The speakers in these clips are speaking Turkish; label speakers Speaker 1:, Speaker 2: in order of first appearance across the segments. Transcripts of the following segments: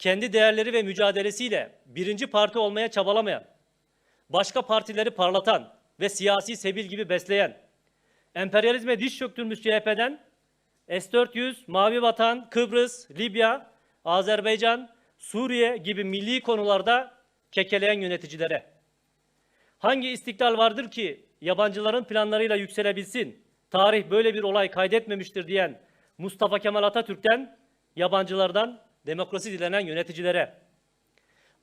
Speaker 1: kendi değerleri ve mücadelesiyle birinci parti olmaya çabalamayan, başka partileri parlatan ve siyasi sebil gibi besleyen, emperyalizme diş çöktürmüş CHP'den S-400, Mavi Vatan, Kıbrıs, Libya, Azerbaycan, Suriye gibi milli konularda kekeleyen yöneticilere, hangi istiklal vardır ki yabancıların planlarıyla yükselebilsin, tarih böyle bir olay kaydetmemiştir diyen Mustafa Kemal Atatürk'ten, yabancılardan demokrasi dilenen yöneticilere,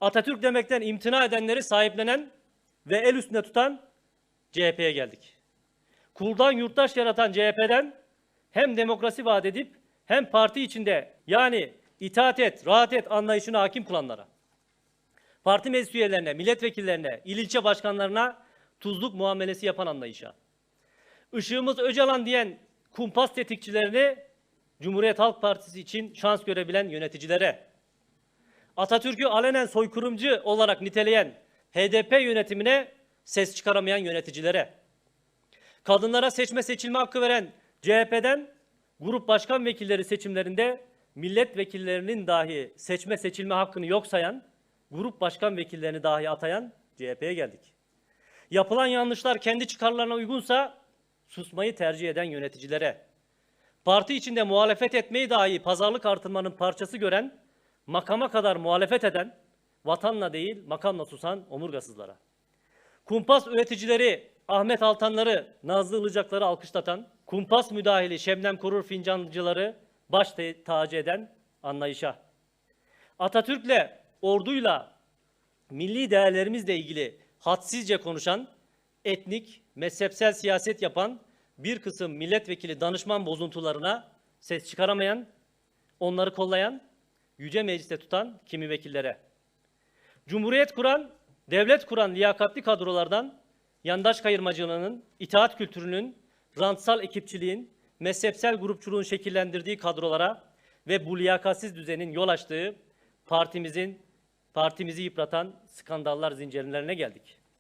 Speaker 1: Atatürk demekten imtina edenleri sahiplenen ve el üstünde tutan CHP'ye geldik. Kuldan yurttaş yaratan CHP'den hem demokrasi vaat edip hem parti içinde yani itaat et, rahat et anlayışına hakim kılanlara, parti meclis üyelerine, milletvekillerine, il ilçe başkanlarına tuzluk muamelesi yapan anlayışa, ışığımız Öcalan diyen kumpas tetikçilerini Cumhuriyet Halk Partisi için şans görebilen yöneticilere, Atatürk'ü alenen soykırımcı olarak niteleyen HDP yönetimine ses çıkaramayan yöneticilere, kadınlara seçme seçilme hakkı veren CHP'den grup başkan vekilleri seçimlerinde milletvekillerinin dahi seçme seçilme hakkını yok sayan, grup başkan vekillerini dahi atayan CHP'ye geldik. Yapılan yanlışlar kendi çıkarlarına uygunsa susmayı tercih eden yöneticilere, parti içinde muhalefet etmeyi dahi pazarlık artırmanın parçası gören, makama kadar muhalefet eden, vatanla değil makamla susan omurgasızlara. Kumpas üreticileri Ahmet Altanları, Nazlı Ilıcakları alkışlatan, kumpas müdahili Şebnem Korur fincancıları baş tacı eden anlayışa. Atatürk'le, orduyla, milli değerlerimizle ilgili hadsizce konuşan, etnik, mezhepsel siyaset yapan bir kısım milletvekili danışman bozuntularına ses çıkaramayan, onları kollayan, yüce mecliste tutan kimi vekillere. Cumhuriyet kuran, devlet kuran liyakatli kadrolardan yandaş kayırmacılığının, itaat kültürünün, rantsal ekipçiliğin, mezhepsel grupçuluğun şekillendirdiği kadrolara ve bu liyakatsiz düzenin yol açtığı partimizin partimizi yıpratan skandallar zincirlerine geldik.